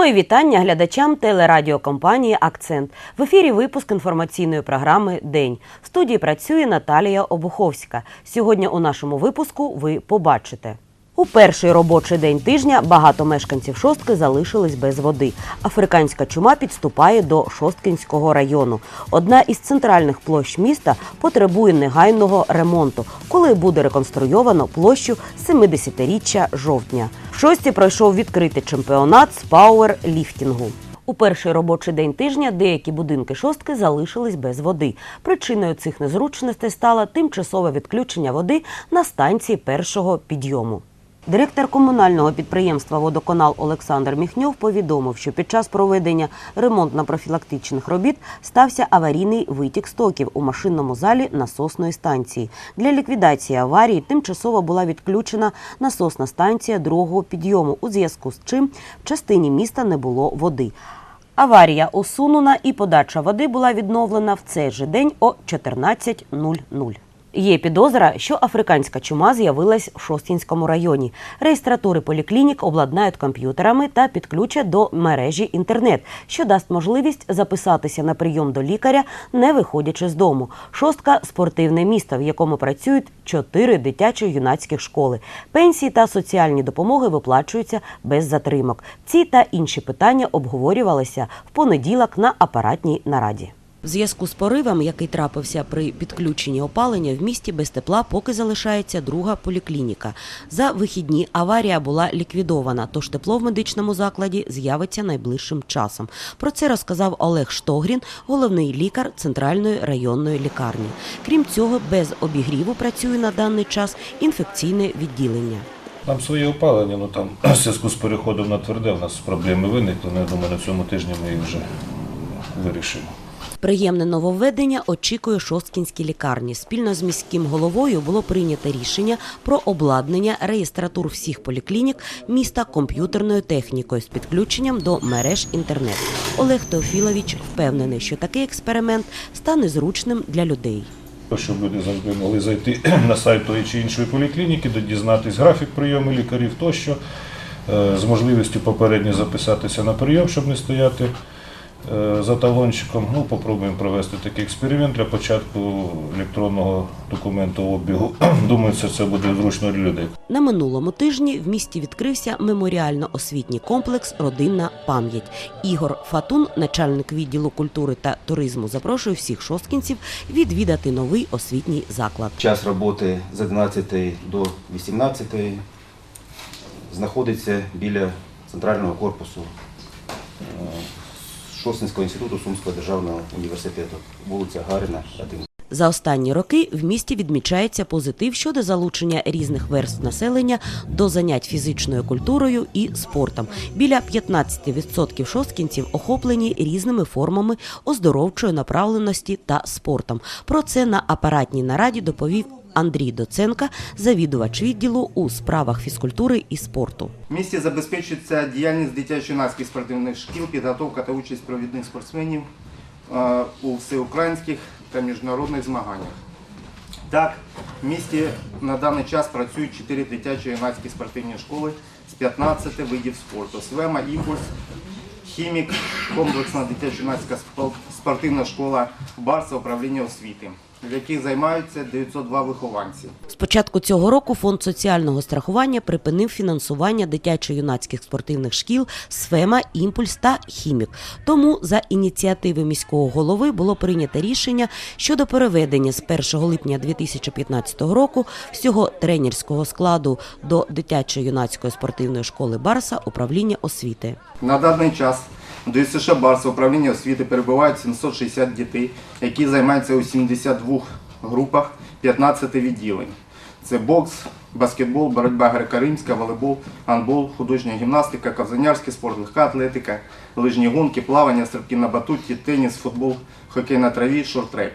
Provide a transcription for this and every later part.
Мої вітання глядачам телерадіокомпанії Акцент. В ефірі випуск інформаційної програми День. В студії працює Наталія Обуховська. Сьогодні у нашому випуску ви побачите. У перший робочий день тижня багато мешканців шостки залишились без води. Африканська чума підступає до Шосткінського району. Одна із центральних площ міста потребує негайного ремонту, коли буде реконструйовано площу 70-річчя жовтня. Шості пройшов відкритий чемпіонат з пауерліфтінгу. У перший робочий день тижня деякі будинки шостки залишились без води. Причиною цих незручностей стало тимчасове відключення води на станції першого підйому. Директор комунального підприємства Водоканал Олександр Міхньов повідомив, що під час проведення ремонтно-профілактичних робіт стався аварійний витік стоків у машинному залі насосної станції. Для ліквідації аварії тимчасово була відключена насосна станція другого підйому, у зв'язку з чим в частині міста не було води. Аварія усунена і подача води була відновлена в цей же день о 14.00. Є підозра, що африканська чума з'явилась в Шостінському районі. Реєстратури поліклінік обладнають комп'ютерами та підключать до мережі інтернет, що дасть можливість записатися на прийом до лікаря, не виходячи з дому. Шостка спортивне місто, в якому працюють чотири дитячо-юнацьких школи. Пенсії та соціальні допомоги виплачуються без затримок. Ці та інші питання обговорювалися в понеділок на апаратній нараді. В зв'язку з поривом, який трапився при підключенні опалення, в місті без тепла поки залишається друга поліклініка. За вихідні аварія була ліквідована, тож тепло в медичному закладі з'явиться найближчим часом. Про це розказав Олег Штогрін, головний лікар центральної районної лікарні. Крім цього, без обігріву працює на даний час інфекційне відділення. Там своє опалення, ну там в зв'язку з переходом на тверде в нас проблеми виникли. Ну, я думаю, на цьому тижні ми їх вже вирішимо. Приємне нововведення очікує Шосткінській лікарні. Спільно з міським головою було прийнято рішення про обладнання реєстратур всіх поліклінік міста комп'ютерною технікою з підключенням до мереж інтернет. Олег Теофілович впевнений, що такий експеримент стане зручним для людей. Щоб люди завжди могли зайти на сайт тої чи іншої поліклініки, де дізнатись графік прийому лікарів тощо, е, з можливістю попередньо записатися на прийом, щоб не стояти за талончиком. Ну, попробуємо провести такий експеримент для початку електронного документообігу. Думаю, це, це буде зручно для людей. На минулому тижні в місті відкрився меморіально-освітній комплекс Родинна пам'ять. Ігор Фатун, начальник відділу культури та туризму, запрошує всіх шосткінців відвідати новий освітній заклад. Час роботи з 11 до 18 знаходиться біля центрального корпусу Шостинського інституту Сумського державного університету, вулиця Гарина, 1. За останні роки в місті відмічається позитив щодо залучення різних верств населення до занять фізичною культурою і спортом. Біля 15% шосткінців охоплені різними формами оздоровчої направленості та спортом. Про це на апаратній нараді доповів Андрій Доценка, завідувач відділу у справах фізкультури і спорту. В місті забезпечується діяльність дитячо-юнацьких спортивних шкіл, підготовка та участь провідних спортсменів е, у всеукраїнських та міжнародних змаганнях. Так, в місті на даний час працюють 4 дитячо-юнацькі спортивні школи з 15 видів спорту. Свема, імпульс, хімік, комплексна дитячо-юнацька спортивна школа Барса управління освіти, в яких займаються 902 вихованці. З початку цього року фонд соціального страхування припинив фінансування дитячо-юнацьких спортивних шкіл Сфема, Імпульс та Хімік. Тому за ініціативи міського голови було прийнято рішення щодо переведення з 1 липня 2015 року всього тренерського складу до дитячо-юнацької спортивної школи Барса управління освіти. На даний час до СШ Барса управління освіти перебувають 760 дітей, які займаються у 72 групах 15 відділень. Це бокс, баскетбол, боротьба греко-римська, волейбол, гандбол, художня гімнастика, ковзанярський спорт, легка атлетика, лижні гонки, плавання, стрибки на батуті, теніс, футбол, хокей на траві, шорт-трек.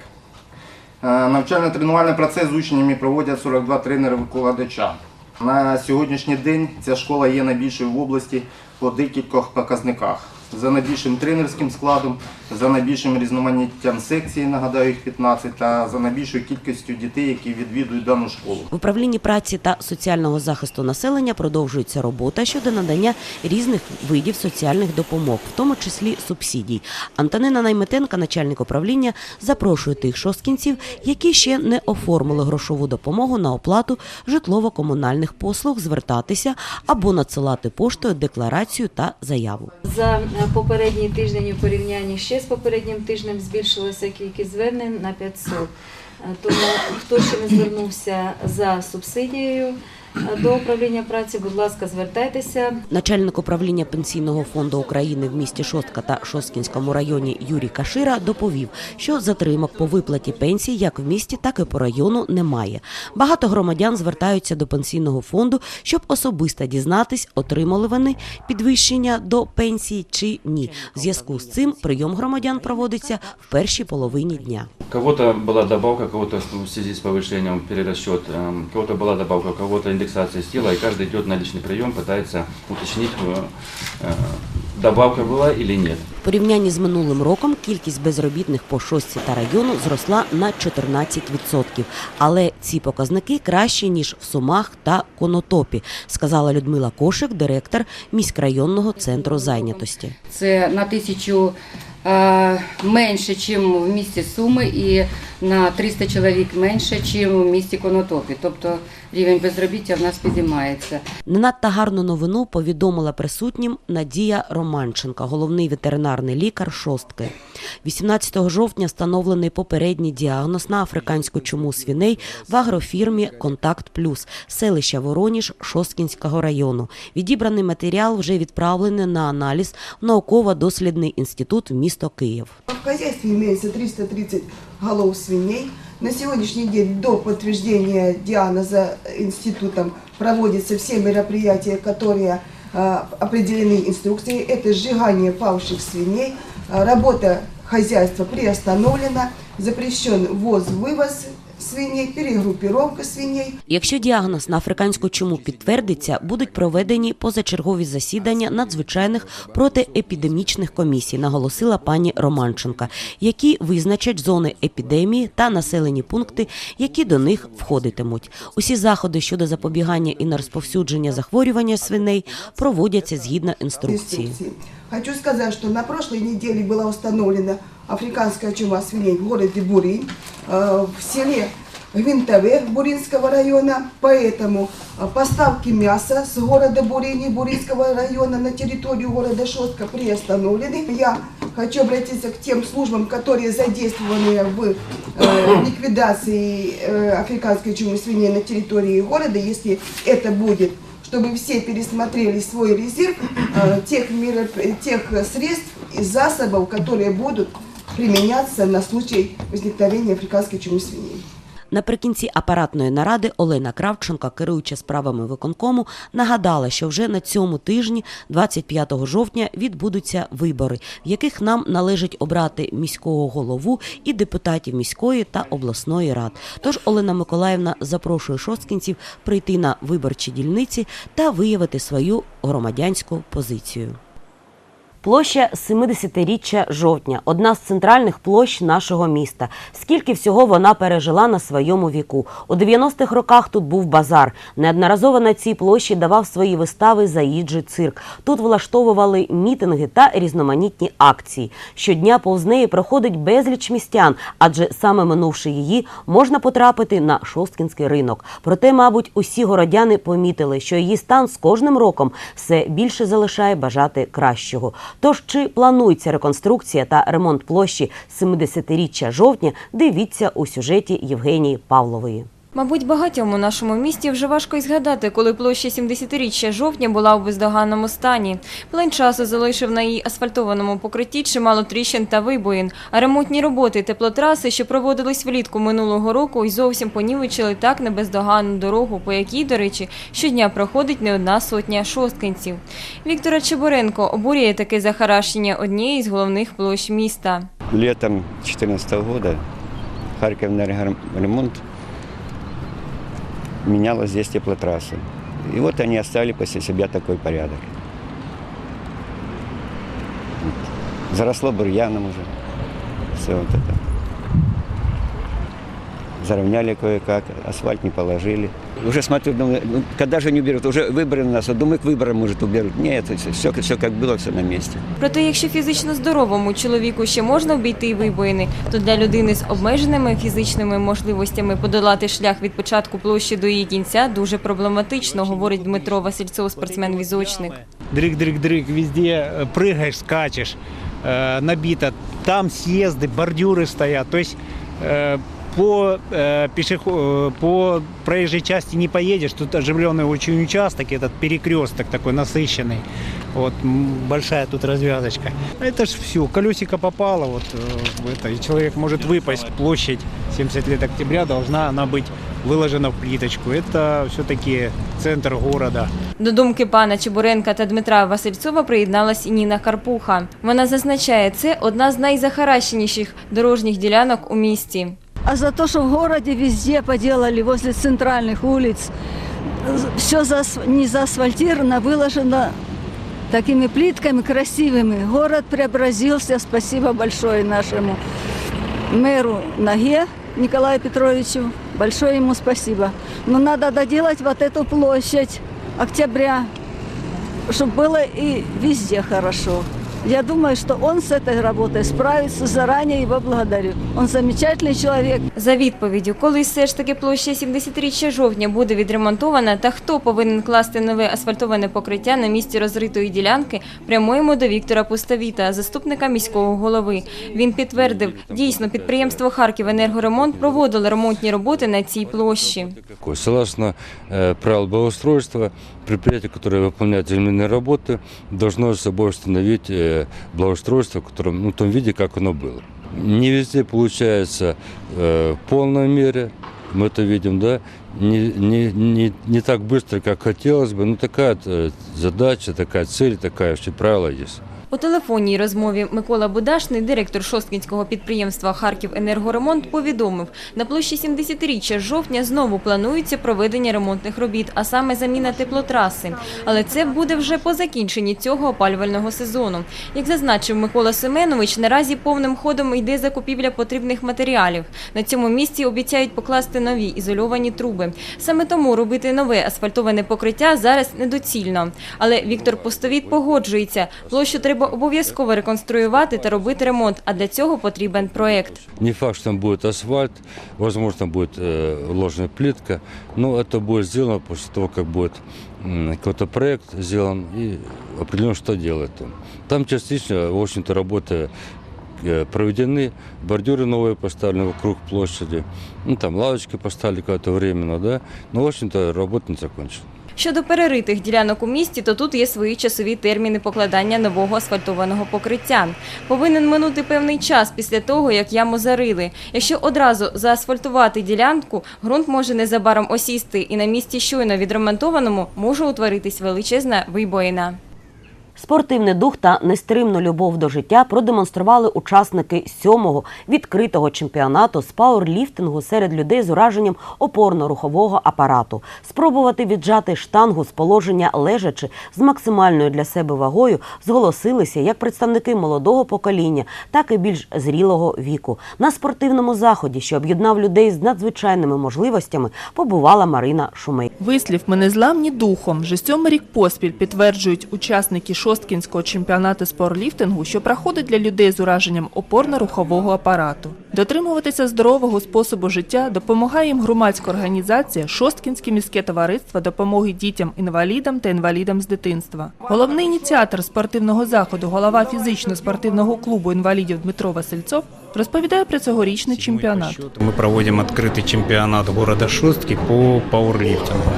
Е, Навчально-тренувальний процес з учнями проводять 42 тренери-викладача. На сьогоднішній день ця школа є найбільшою в області по декількох показниках. За найбільшим тренерським складом, за найбільшим різноманіттям секцій, нагадаю, їх 15, та за найбільшою кількістю дітей, які відвідують дану школу. В управлінні праці та соціального захисту населення продовжується робота щодо надання різних видів соціальних допомог, в тому числі субсидій. Антонина Найметенка, начальник управління, запрошує тих шосткінців, які ще не оформили грошову допомогу на оплату житлово-комунальних послуг, звертатися або надсилати поштою декларацію та заяву. За попередній тиждень у порівнянні ще з попереднім тижнем збільшилася кількість звернень на 500. Е, Тому хто ще не звернувся за субсидією до управління праці, будь ласка, звертайтеся. Начальник управління Пенсійного фонду України в місті Шостка та Шосткінському районі Юрій Кашира доповів, що затримок по виплаті пенсій як в місті, так і по району немає. Багато громадян звертаються до пенсійного фонду, щоб особисто дізнатись, отримали вони підвищення до пенсії чи ні. В зв'язку з цим прийом громадян проводиться в першій половині дня. У кого-то была добавка, у кого-то в связи с повышением перерасчет, эм, у кого-то была добавка, у кого-то индексация стила, и каждый идет на личный прием, пытается уточнить, э, э, добавка была или нет. В порівнянні з минулим роком кількість безробітних по шостці та району зросла на 14%. Але ці показники кращі ніж в Сумах та Конотопі, сказала Людмила Кошик, директор міськрайонного центру зайнятості. Це на тисячу е, менше, ніж в місті Суми, і на 300 чоловік менше, ніж в місті Конотопі. Тобто рівень безробіття в нас підіймається. Не надто гарну новину повідомила присутнім Надія Романченка, головний ветеринарний лікар шостки. 18 жовтня встановлений попередній діагноз на африканську чуму свіней в агрофірмі Контакт Плюс селища Вороніж Шосткінського району. Відібраний матеріал вже відправлений на аналіз в науково-дослідний інститут місто Київ. В хозяйстве имеется 330 голов свиней. На сегодняшний день до подтверждения диагноза институтом проводятся все мероприятия, которые э, определены инструкцией. Это сжигание павших свиней, работа хозяйства приостановлена, запрещен ввоз-вывоз свиней, перегруппировка свиней. Якщо діагноз на африканську чуму підтвердиться, будуть проведені позачергові засідання надзвичайних протиепідемічних комісій, наголосила пані Романченка, які визначать зони епідемії та населені пункти, які до них входитимуть. Усі заходи щодо запобігання і нерозповсюдження захворювання свиней проводяться згідно інструкції. Хочу сказать, что на прошлой неделе была установлена африканская чума свиней в городе Буринь, э, в селе Гвинтове Буринского района. Поэтому э, поставки мяса с города Бурини, Буринского района на территорию города Шостка приостановлены. Я хочу обратиться к тем службам, которые задействованы в э, ликвидации африканской чумы свиней на территории города. Если это будет чтобы все пересмотрели свой резерв э, тех, тех средств и засобов, которые будут применяться на случай возникновения африканской чумы свиней. Наприкінці апаратної наради Олена Кравченко, керуюча справами виконкому, нагадала, що вже на цьому тижні, 25 жовтня, відбудуться вибори, в яких нам належить обрати міського голову і депутатів міської та обласної рад. Тож Олена Миколаївна запрошує шосткінців прийти на виборчі дільниці та виявити свою громадянську позицію. Площа 70-річчя жовтня одна з центральних площ нашого міста. Скільки всього вона пережила на своєму віку. У 90-х роках тут був базар. Неодноразово на цій площі давав свої вистави заїджий цирк. Тут влаштовували мітинги та різноманітні акції. Щодня повз неї проходить безліч містян, адже саме минувши її, можна потрапити на Шосткінський ринок. Проте, мабуть, усі городяни помітили, що її стан з кожним роком все більше залишає бажати кращого. Тож чи планується реконструкція та ремонт площі 70-річчя жовтня, дивіться у сюжеті Євгенії Павлової. Мабуть, багатьом у нашому місті вже важко й згадати, коли площа 70-річчя жовтня була у бездоганному стані. Плин часу залишив на її асфальтованому покритті чимало тріщин та вибоїн, а ремонтні роботи теплотраси, що проводились влітку минулого року, й зовсім понівечили так небездоганну дорогу, по якій, до речі, щодня проходить не одна сотня шосткинців. Віктора Чеборенко обурює таке захаращення однієї з головних площ міста. Летом 2014 года Харьковэнергоремонт меняла здесь теплотрассу. И вот они оставили после себя такой порядок. Заросло бурьяном уже. Все вот это. Заровняли кое-как, асфальт не положили. Уже смотрю, думаю, ну, когда же они уберут? Уже выборы у нас, вот думаю, к выборам, может, уберут. Нет, все, все как было, все на месте. Проте, якщо фізично здоровому чоловіку ще можна обійти вибоїни, то для людини з обмеженими фізичними можливостями подолати шлях від початку площі до її кінця дуже проблематично, говорить Дмитро Васильцов, спортсмен-візочник. дрык-дрык-дрык, везде э, прыгаешь, скачешь, э, набито. Там съезды, бордюры стоят. То есть э, по, э, пешехо- э, по проезжей части не поедешь. Тут оживленный очень участок, этот перекресток такой насыщенный. Вот м, большая тут развязочка. Это ж все, колесико попало, вот э, в это, и человек может выпасть. Площадь 70 лет октября должна она быть выложена в плиточку. Это все-таки центр города. До думки пана Чебуренка та Дмитра Васильцова приєдналась і Ніна Карпуха. Вона зазначає, це одна з найзахаращеніших дорожніх ділянок у місті. А за то, что в городе везде поделали, возле центральных улиц, все не заасфальтировано, выложено такими плитками красивыми. Город преобразился. Спасибо большое нашему мэру Наге Николаю Петровичу. Большое ему спасибо. Но надо доделать вот эту площадь октября, чтобы было и везде хорошо. Я думаю, что он с этой работой справится. Заранее его благодарю. Он замечательный человек. За відповіддю, коли все ж таки площа 70-річчя жовтня буде відремонтована та хто повинен класти нове асфальтоване покриття на місці розритої ділянки, прямуємо до Віктора Пустовіта, заступника міського голови. Він підтвердив, дійсно підприємство Харків Енергоремонт проводило ремонтні роботи на цій площі. Какой? Согласно э, правил благоустройства, предприятие, которое выполняет земляные работы, должно за собой установить э, благоустройство, в, котором, ну, в том виде, как оно было. Не везде получается э, в полной мере, мы это видим, да, не, не, не, не так быстро, как хотелось бы, но такая э, задача, такая цель, такая все правила есть. У телефонній розмові Микола Будашний, директор шосткінського підприємства Харків Енергоремонт, повідомив, на площі 70-річчя жовтня знову планується проведення ремонтних робіт, а саме заміна теплотраси. Але це буде вже по закінченні цього опалювального сезону. Як зазначив Микола Семенович, наразі повним ходом йде закупівля потрібних матеріалів. На цьому місці обіцяють покласти нові ізольовані труби. Саме тому робити нове асфальтоване покриття зараз недоцільно. Але Віктор Постовіт погоджується, площу треба обов'язково реконструювати та робити ремонт, а для цього потрібен проект. Не факт, что там будет асфальт, возможно, там будет э, вложена плитка, но это будет сделано после того, как будет м, какой-то проект сделан и определено, что делать там. Там частично, в общем-то, работы э, проведены, бордюры новые поставлены вокруг площади, ну, там лавочки поставили какое-то временно, да, но, в общем-то, работа не закончена. Щодо переритих ділянок у місті, то тут є свої часові терміни покладання нового асфальтованого покриття. Повинен минути певний час після того, як яму зарили. Якщо одразу заасфальтувати ділянку, ґрунт може незабаром осісти, і на місці щойно відремонтованому може утворитись величезна вибоїна. Спортивний дух та нестримну любов до життя продемонстрували учасники сьомого відкритого чемпіонату з пауерліфтингу серед людей з ураженням опорно-рухового апарату. Спробувати віджати штангу з положення лежачи з максимальною для себе вагою зголосилися як представники молодого покоління, так і більш зрілого віку. На спортивному заході, що об'єднав людей з надзвичайними можливостями, побувала Марина Шумей. Вислів «Ми не зламні духом» вже сьомий рік поспіль підтверджують учасники Шосткінського чемпіонату з пауерліфтингу, що проходить для людей з ураженням опорно-рухового апарату. Дотримуватися здорового способу життя допомагає їм громадська організація Шосткінське міське товариство допомоги дітям-інвалідам та інвалідам з дитинства. Головний ініціатор спортивного заходу, голова фізично-спортивного клубу інвалідів Дмитро Васильцов розповідає про цьогорічний чемпіонат. Мы проводим открытый чемпионат города Шостки по пауэрлифтингу.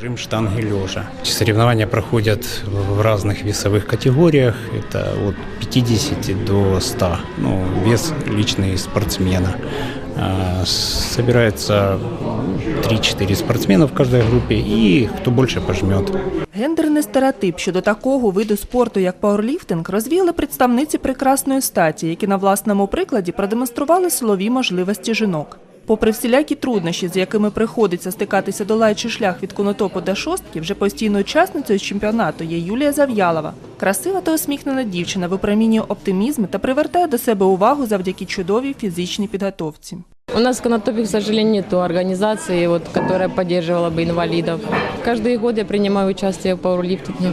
Жим штанги лежа. Соревнования проходят в разных весовых категориях. Это от 50 до 100. Ну, вес личный спортсмена. А, Собирается 3-4 спортсмена в каждой группе и кто больше пожмет. Гендерний стереотип щодо такого виду спорту, як пауерліфтинг, розвіяли представниці прекрасної статі, які на власному прикладі продемонстрували силові можливості жінок. Попри всілякі труднощі, з якими приходиться стикатися долаючи шлях від конотопу до шостки, вже постійною учасницею чемпіонату є Юлія Зав'ялова. Красива та усміхнена дівчина випромінює оптимізм та привертає до себе увагу завдяки чудовій фізичній підготовці. У нас в Конотопе, к сожалению, нет организации, вот, которая поддерживала бы инвалидов. Каждый год я принимаю участие в пауэрлифтинге.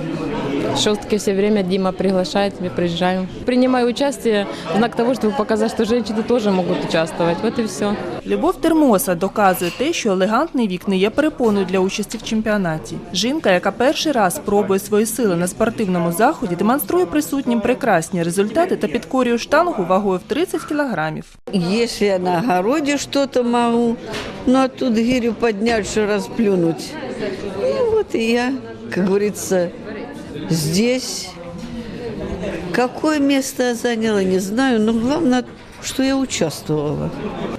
Шестки все время Дима приглашает, мы приезжаем. Принимаю участие в знак того, чтобы показать, что женщины тоже могут участвовать. Вот и все. Любов Термоса доказує те, що елегантний вік не є перепоною для участі в чемпіонаті. Жінка, яка перший раз пробує свої сили на спортивному заході, демонструє присутнім прекрасні результати та підкорює штангу вагою в 30 кілограмів. Если я на огороде что-то могу, ну а тут гирю поднять, что расплюнуть. Ну вот и я, как говорится, здесь. Какое место я заняла, не знаю, но главное, что я участвовала.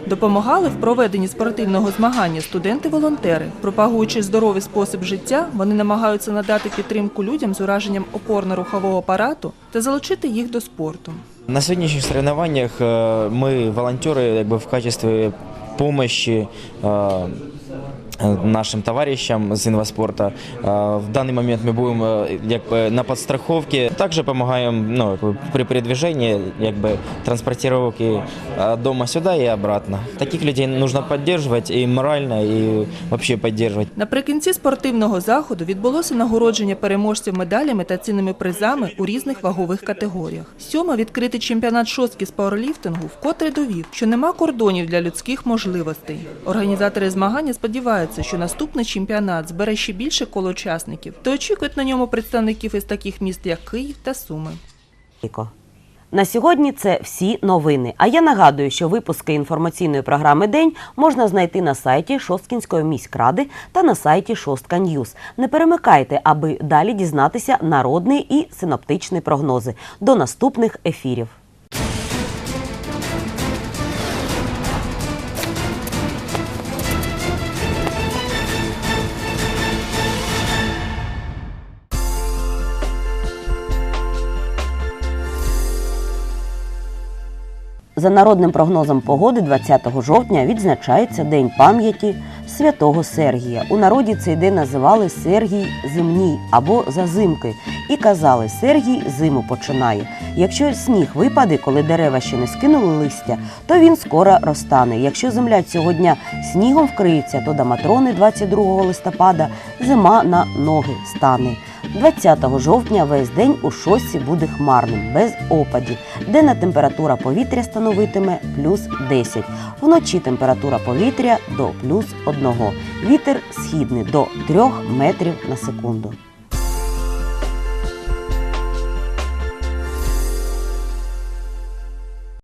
Допомагали в проведенні спортивного змагання студенти-волонтери. Пропагуючи здоровий спосіб життя, вони намагаються надати підтримку людям з ураженням опорно-рухового апарату та залучити їх до спорту. На сегодняшних соревнованиях э, мы, волонтеры, как бы в качестве помощи э, э, нашим товарищам з інваспорта. Э, В данный момент мы будем э, як бы, на подстраховке. Также помогаем ну, як бы, при передвижении, як бы, транспортировки от дома сюда и обратно. Таких людей нужно поддерживать и морально, и вообще поддерживать. Наприкінці спортивного заходу відбулося нагородження переможців медалями та цінними призами у різних вагових категоріях. Сьома відкритий чемпіонат шостки з пауерліфтингу вкотре довів, що нема кордонів для людських можливостей. Організатори змагання сподіваються, що наступний чемпіонат збере ще більше коло учасників та очікують на ньому представників із таких міст, як Київ та Суми. На сьогодні це всі новини. А я нагадую, що випуски інформаційної програми День можна знайти на сайті Шосткінської міськради та на сайті Шостка Ньюз. Не перемикайте, аби далі дізнатися народний і синоптичний прогнози. До наступних ефірів. За народним прогнозом погоди 20 жовтня відзначається День пам'яті святого Сергія. У народі цей день називали Сергій Зимній або Зазимки і казали Сергій зиму починає. Якщо сніг випаде, коли дерева ще не скинули листя, то він скоро розтане. Якщо земля цього дня снігом вкриється, то до матрони 22 листопада зима на ноги стане. 20 жовтня весь день у шосі буде хмарним, без опадів. Денна температура повітря становитиме плюс 10. Вночі температура повітря до плюс 1. Вітер східний до 3 метрів на секунду.